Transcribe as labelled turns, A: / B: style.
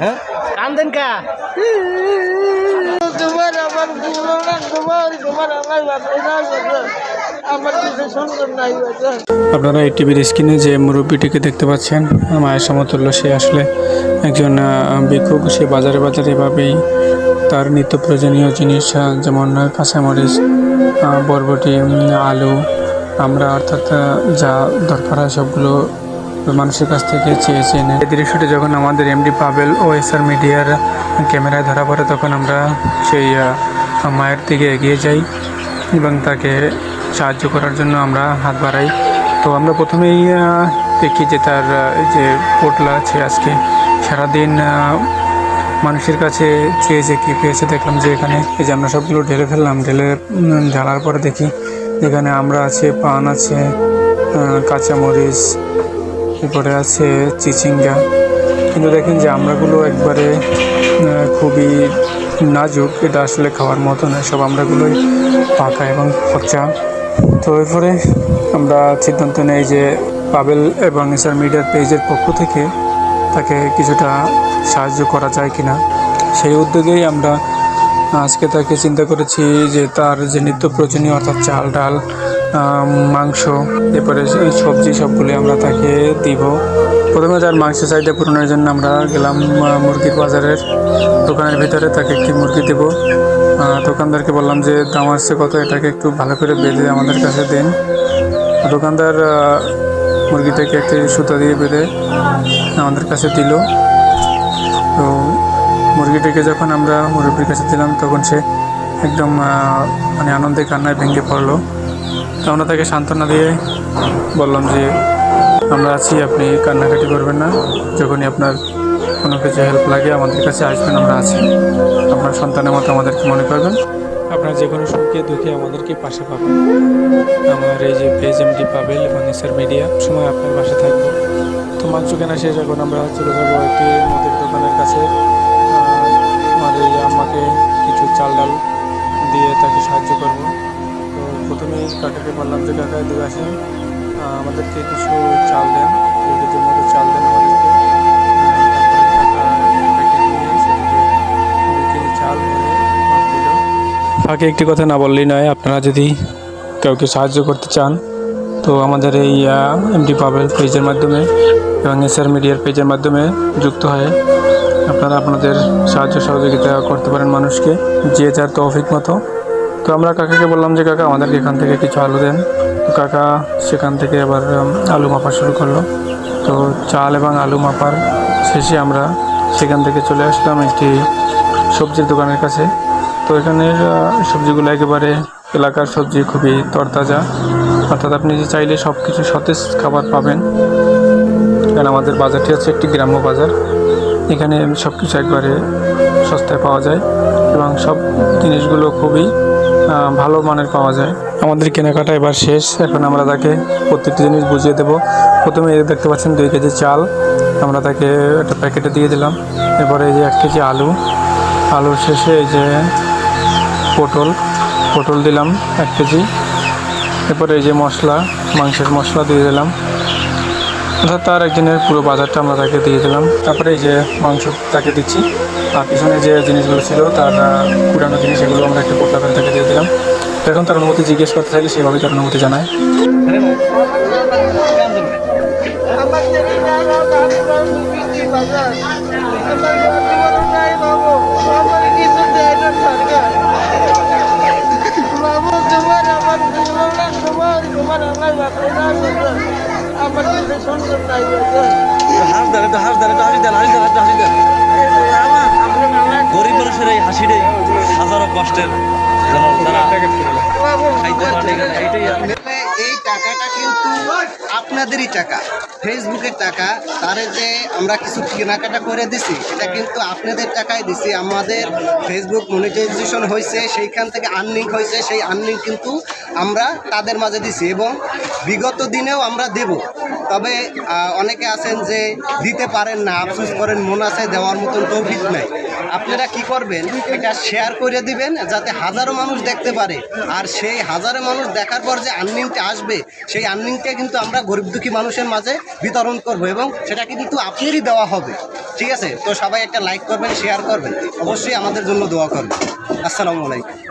A: হ্যাঁ?
B: কান্দেন কা?
C: তোমার আমার জীবন তোমার তোমার আমার বাচ্চা আমার কিছু সুন্দর নাই
D: আপনারা এই টিভির স্ক্রিনে যে মুরব্বীটিকে দেখতে পাচ্ছেন মায়ের সমতুল্য সে আসলে একজন ভিক্ষুক। সে বাজারে বাজারে এভাবেই তার নিত্য প্রয়োজনীয় জিনিস যেমন কাঁচামরিচ বরবটি আলু আমরা অর্থাৎ যা দরকার হয় সবগুলো মানুষের কাছ থেকে চেয়ে চেয়ে এই দৃশ্যটি যখন আমাদের এমডি পাবেল ও এসআর মিডিয়ার ক্যামেরায় ধরা পড়ে, তখন আমরা সেই মায়ের দিকে এগিয়ে যাই এবং তাকে সাহায্য করার জন্য আমরা হাত বাড়াই। তো আমরা প্রথমেই দেখি যে তার যে পোটলা আছে আজকে, সারাদিন মানুষের কাছে চেয়েছে কী পেয়েছে দেখলাম যে এখানে, এই যে আমরা সবগুলো ঢেলে ফেললাম, ঢেলে ঢালার পরে দেখি এখানে আমরা আছে, পান আছে কাঁচামরিচ এরপরে আছে চিচিঙ্গা। কিন্তু দেখেন যে আমরাগুলো একবারে খুবই নাজুক। এটা আসলে খাওয়ার মতো নয়। সব আমরাগুলোই পাকা এবং পচা। তো এরপরে আমরা সিদ্ধান্ত নেই যে পাবেল এবং এসআর মিডিয়ার পেজের পক্ষ থেকে তাকে কিছুটা সাহায্য করা যায় কিনা। সেই উদ্যোগেই আমরা আজকে তাকে চিন্তা করেছি যে তার যে নিত্য প্রয়োজনীয় অর্থাৎ চাল, ডাল মাংস, এরপরে সবজি সবগুলি আমরা তাকে দিব। প্রথমে তার মাংস চাহিদা পূরণের জন্য আমরা গেলাম মুরগির বাজারের দোকানের ভিতরে, তাকে একটি মুরগি দেব। দোকানদারকে বললাম যে, দাম আসছে কত? এটাকে একটু ভালো করে বেঁধে আমাদের কাছে দেন। দোকানদার মুরগিটাকে একটি সুতা দিয়ে বেঁধে আমাদের কাছে দিল। তো মুরগিটাকে যখন আমরা মুরব্বীর কাছে দিলাম, তখন সে একদম মানে আনন্দে কান্নায় ভেঙে পড়ল। আমরা তাকে সান্ত্বনা দিয়ে বললাম যে, আমরা আছি, আপনি কান্নাকাটি করবেন না। যখনই আপনার কোনো কিছু হেল্প লাগে, আমাদের কাছে আসবেন, আমরা আছি। আপনার সন্তানের মতো আমাদেরকে মনে করবেন। আপনার যে কোনো সুখে দুঃখে আমাদেরকে পাশে পাবেন। আমার এই যে পেজ এমডি পাবেল এবং এসআর মিডিয়া সময় আপনার পাশে থাকবে। তো মাংস কেনা শেষ, এখন আমরা চলে যাব একটি মুদির দোকানের কাছে। আমার এই আম্মাকে কিছু চাল ডাল দিয়ে তাকে সাহায্য করব। প্রথমেই কাকাকে বললাম যে, কাকা দিয়ে আসেন। আমাদেরকে কিছু চাল দেন। দুই মতো চাল দেন আমাদেরকে। ফাঁকে একটি কথা না বললেই নয়, আপনারা যদি কাউকে সাহায্য করতে চান, তো আমাদের এই এমডি পাবেল পেজের মাধ্যমে এবং এসআর মিডিয়ার পেজের মাধ্যমে যুক্ত হয়ে আপনারা আপনাদের সাহায্য সহযোগিতা করতে পারেন মানুষকে, যে যার তৌফিক মতো। তো আমরা কাকাকে বললাম যে, কাকা, আমাদেরকে এখান থেকে কিছু আলু দেন। তো কাকা সেখান থেকে আবার আলু মাপা শুরু করল। তো চাল এবং আলু মাপার শেষে আমরা সেখান থেকে চলে আসলাম একটি সবজির দোকানের কাছে। তো এখানের সবজিগুলো একেবারে এলাকার সবজি খুবই তরতাজা। অর্থাৎ আপনি যে চাইলে সব কিছু সতেজ খাবার পাবেন। কারণ আমাদের বাজারটি হচ্ছে একটি গ্রাম্য বাজার। এখানে সব কিছু একবারে সস্তায় পাওয়া যায় এবং সব জিনিসগুলো খুবই ভালো মানের পাওয়া যায়। আমাদের কেনাকাটা এবার শেষ। এখন আমরা তাকে প্রত্যেকটি জিনিস বুঝিয়ে দেবো। প্রথমে দেখতে পাচ্ছেন দুই কেজি চাল। আমরা তাকে একটা প্যাকেটে দিয়ে দিলাম। এরপরে এই যে এক কেজি আলু। আলুর শেষে এই যে পটল। পটল দিলাম এক কেজি। এরপরে এই যে মশলা, মাংসের মশলা দিয়ে দিলাম। অর্থাৎ তার একদিনের পুরো বাজারটা আমরা তাকে দিয়ে দিলাম। তারপরে এই যে মাংস তাকে দিচ্ছি। আর পিছনে যে জিনিসগুলো ছিল, তার পুরানো জিনিস অনুমতি জিজ্ঞেস করতে চাইলে সেভাবেই তার অনুমতি জানায়।
A: গরিব মানুষের এই হাসিটাই হাজারো কষ্টের। তারা
E: টাকাটা কিন্তু আপনাদেরই টাকা। ফেসবুকের টাকা, তারে যে আমরা কিছু কেনাকাটা করে দিছি, এটা কিন্তু আপনাদের টাকায় দিছি। আমাদের ফেসবুক মনিটাইজেশন হয়েছে সেইখান থেকে আর্নিং হয়েছে সেই আর্নিং কিন্তু আমরা তাদের মাঝে দিছি এবং বিগত দিনেও আমরা দেব। তবে অনেকে আছেন যে দিতে পারেন না, আফসোস করেন, মন আছে, দেওয়ার মতন তৌফিক নাই। আপনারা কি করবেন, এটা শেয়ার করে দিবেন, যাতে হাজারো মানুষ দেখতে পারে। আর সেই হাজারো মানুষ দেখার পর যে আর্নিংটা আসবে সেই আর্নিংটা কিন্তু আমরা গরিব দুঃখী মানুষের মাঝে বিতরণ করব এবং সেটা কিন্তু আপনারই দেওয়া হবে। ঠিক আছে? তো সবাই একটা লাইক করবেন শেয়ার করবেন। অবশ্যই আমাদের জন্য দোয়া করবেন। আসসালামু আলাইকুম।